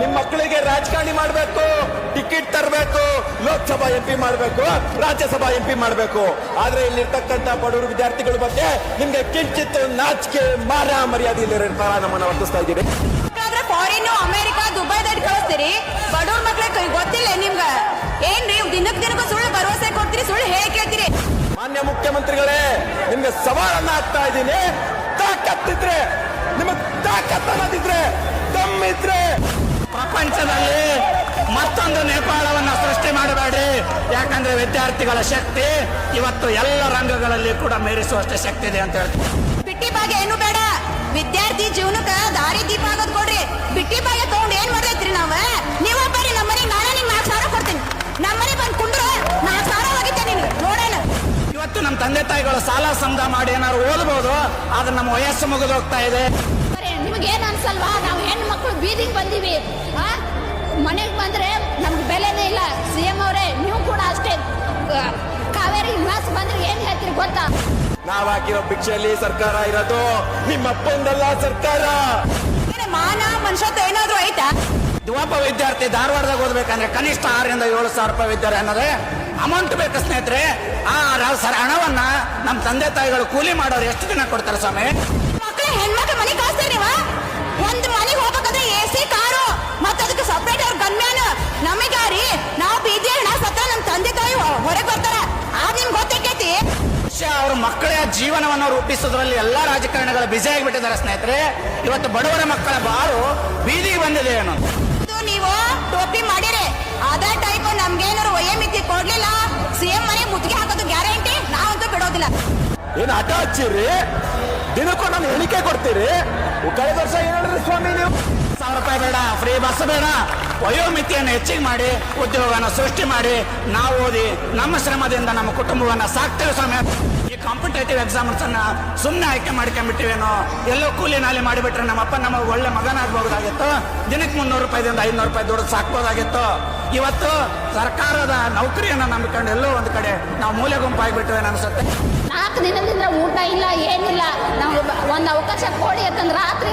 ನಿಮ್ ಮಕ್ಕಳಿಗೆ ರಾಜಕಾರಣಿ ಮಾಡಬೇಕು ಟಿಕೆಟ್ ತರಬೇಕು ಲೋಕಸಭಾ ಎಂಪಿ ಮಾಡಬೇಕು ಮಾಡ್ಬೇಕು ರಾಜ್ಯಸಭಾ ಎಂಪಿ ಮಾಡಬೇಕು. ಆದ್ರೆ ಇಲ್ಲಿರ್ತಕ್ಕಂಥ ಬಡವರು ವಿದ್ಯಾರ್ಥಿಗಳ ಬಗ್ಗೆ ನಿಮ್ಗೆ ಕಿಂಚಿತ್ ನಾಚಿಕೆ ಮಾರ ಮರ್ಯಾದೆ ಇಲ್ಲಿರ್ತಾರ ನಮ್ಮನ್ನ ವರ್ತಿಸ್ತಾ ಇದ್ದೀವಿ. ಫಾರಿನ್ ಅಮೆರಿಕ ದುಬೈದಲ್ಲಿ ಕಳಿಸ್ತೀರಿ ಬಡವ್ರ ಮಕ್ಳಿಗೆ ಗೊತ್ತಿಲ್ಲ ನಿಮ್ಗ. ಏನ್ರಿ ದಿನಕ್ಕೆ ದಿನಕ್ಕೂ ಸುಳ್ಳು ಭರವಸೆ ಕೊಡ್ತೀರಿ ಸುಳ್ಳು ಹೇಗೆ ಕೇಳ್ತೀರಿ. ಮಾನ್ಯ ಮುಖ್ಯಮಂತ್ರಿಗಳೇ ನಿಮ್ಗೆ ಸವಾಲನ್ನ ಆಗ್ತಾ ಇದ್ದೀನಿ. ತಾಕತ್ತಿದ್ರೆ ನಿಮಗ್ ತಾಕತ್ ನೇಪಾಳವನ್ನ ಮಾಡಬೇಡ್ರಿ. ಯಾಕಂದ್ರೆ ವಿದ್ಯಾರ್ಥಿಗಳ ಶಕ್ತಿ ಇವತ್ತು ಎಲ್ಲ ರಂಗಗಳಲ್ಲಿ ಕೂಡ ಮೇರಿಸುವಷ್ಟು ಶಕ್ತಿ ಇದೆ ಅಂತ ಹೇಳ್ತೀವಿ ಬಿಟ್ಟಿ ಭಾಗ ಏನು ಬೇಡ. ವಿದ್ಯಾರ್ಥಿ ಜೀವನಕ್ಕ ದಾರಿ ದೀಪ ಆಗೋದ್ ಕೊಡ್ರಿ. ಬಿಟ್ಟಿ ಭಾಗ ತಗೊಂಡ್ ಏನ್ ಮಾಡ್ಲೈತ್ರಿ ನಾವ? ನೀವ ಬರ್ರಿ ನಮ್ಮನೆ ನಾನೇ ನಿಮ್ ನಾಲ್ಕು ಸಾವಿರ ಕೊಡ್ತೀನಿ. ನಮ್ಮನೆ ಬಂದ್ ಕುಂಡ್ರ ನಾಲ್ಕು ಸಾವಿರ ಹೋಗಿದ್ದೆ ನಿನ್ಗೆ ನೋಡೋಣ. ಇವತ್ತು ನಮ್ಮ ತಂದೆ ತಾಯಿಗಳು ಸಾಲ ಸಮದ ಮಾಡಿ ಏನಾದ್ರು ಓದ್ಬೋದು ಆದ್ರೆ ನಮ್ಮ ವಯಸ್ಸು ಮುಗಿದೋಗ್ತಾ ಇದೆ. ನಿಮ್ಗೆ ಏನ್ ಅನ್ಸಲ್ವಾ? ನಾವು ಹೆಣ್ಣು ಮಕ್ಕಳು ಬೀದಿಗೆ ಬಂದೀವಿ. ಆ? ಮನೆಗೆ ಬಂದ್ರೆ ಗೊತ್ತಾ? ನಾವ್ ಹಾಕಿರೋ ಭಿಕ್ಷೆಯಲ್ಲಿ ಸರ್ಕಾರ ಇರೋದು ನಿಮ್ಮ ಅಪ್ಪಂದಲ್ಲ ಸರ್ಕಾರ. ಏನೇ ಮಾನ ಮನುಷ್ಯತ್ವ ಏನಾದ್ರು ಐತಾ? ಒಬ್ಬ ವಿದ್ಯಾರ್ಥಿ ಧಾರವಾಡದಾಗ ಓದ್ಬೇಕಂದ್ರೆ ಕನಿಷ್ಠ ಆರರಿಂದ ಏಳು ಸಾವಿರ ರೂಪಾಯಿ ವಿದ್ಯಾರ್ಥಿ ಅನ್ನೋದೇ ಅಮೌಂಟ್ ಬೇಕು ಸ್ನೇಹಿತರೆ. ಆ ರ- ಸರ್ ಹಣವನ್ನ ನಮ್ಮ ತಂದೆ ತಾಯಿಗಳು ಕೂಲಿ ಮಾಡೋರು ಎಷ್ಟು ದಿನ ಕೊಡ್ತಾರೆ ಸ್ವಾಮಿ? ಮಕ್ಕಳ ಹೆಣ್ಮಕ್ಳ ಮನೆ ಕಳಿಸ್ತೀರಿ ನೀವ ಒಂದ್ ಮನೆಗೆ ಹೋಗ್ಬೇಕಂದ್ರೆ ಎ ಸಿ ಕಾರು ಮತ್ತ ಅದಕ್ಕೆ ಸಪ್ರೇಟ್ ಅವ್ರ ಗನ್ಮ್ಯಾನ್. ನಮಗಾರಿ ನಾವು ಅವ್ರ ಮಕ್ಕಳ ಜೀವನವನ್ನು ರೂಪಿಸೋದ್ರಲ್ಲಿ ಎಲ್ಲ ರಾಜಕಾರಣಿಗಳು ಬಿಸಿ ಆಗಿಬಿಟ್ಟಿದ್ದಾರೆ ಸ್ನೇಹಿತರೆ. ಇವತ್ತು ಬಡವರ ಮಕ್ಕಳ ಬಾರು ಬೀದಿಗೆ ಬಂದಿದೆ ಅನ್ನೋದು ಇದು ನೀವು ಟೋಪಿ ಮಾಡಿರಿ. ಅದೇ ಟೈಪ್ ನಮ್ಗೇನಾದ್ರು ವಯ ಮಿತಿ ಕೊಡ್ಲಿಲ್ಲ? ಸಿಎಂ ಮನೆ ಮುತ್ತಿಗೆ ಹಾಕೋದು ಗ್ಯಾರಂಟಿ ನಾವಂತೂ ಬಿಡೋದಿಲ್ಲ. ಏನು ಹಠ ಹಚ್ಚಿರಿ? ದಿನಕ್ಕೂ ನಾನು ಎಣಿಕೆ ಕೊಡ್ತೀರಿ? ಕಳೆದ ವರ್ಷ ಏನ್ ಹೇಳಿದ್ರಿ ಸ್ವಾಮಿ ನೀವು? ಸಾವಿರ ರೂಪಾಯಿ ಬೇಡ ಫ್ರೀ ಬಸ್ ಬೇಡ. ವಯೋಮಿತಿಯನ್ನು ಹೆಚ್ಚಿಗೆ ಮಾಡಿ ಉದ್ಯೋಗವನ್ನು ಸೃಷ್ಟಿ ಮಾಡಿ ನಾವು ಓದಿ ನಮ್ಮ ಶ್ರಮದಿಂದ ನಮ್ಮ ಕುಟುಂಬವನ್ನು ಸಾಕ್ತೇವೆ ಸ್ವಾಮಿ. ಕಾಂಪಿಟೇಟಿವ್ ಎಕ್ಸಾಮ್ಸ್ ಅನ್ನ ಸುಮ್ಮನೆ ಆಯ್ಕೆ ಮಾಡ್ಕೊಂಡ್ಬಿಟ್ಟಿವೇನೋ? ಎಲ್ಲೋ ಕೂಲಿ ನಾಲಿ ಮಾಡಿಬಿಟ್ರೆ ನಮ್ಮ ಅಪ್ಪ ನಮಗೆ ಒಳ್ಳೆ ಮಗನಾಗಬಹುದಾಗಿತ್ತು. ದಿನಕ್ಕೆ ಮುನ್ನೂರು ರೂಪಾಯಿದಿಂದ ಐನೂರು ರೂಪಾಯಿ ದುಡ್ಡು ಸಾಕ್ಬೋದಾಗಿತ್ತು. ಇವತ್ತು ಸರ್ಕಾರದ ನೌಕರಿಯನ್ನ ನಂಬಿಕೊಂಡು ಎಲ್ಲೋ ಒಂದು ಕಡೆ ನಾವು ಮೂಲೆ ಗುಂಪಾಗಿಬಿಟ್ಟಿವೆ ಅನ್ಸುತ್ತೆ? ನಾಲ್ಕು ದಿನದಿಂದ ಊಟ ಇಲ್ಲ, ಏನಿಲ್ಲ. ನಾವು ಒಂದು ಅವಕಾಶ ಕೊಡಿ ಯಾಕಂದ್ರೆ ರಾತ್ರಿ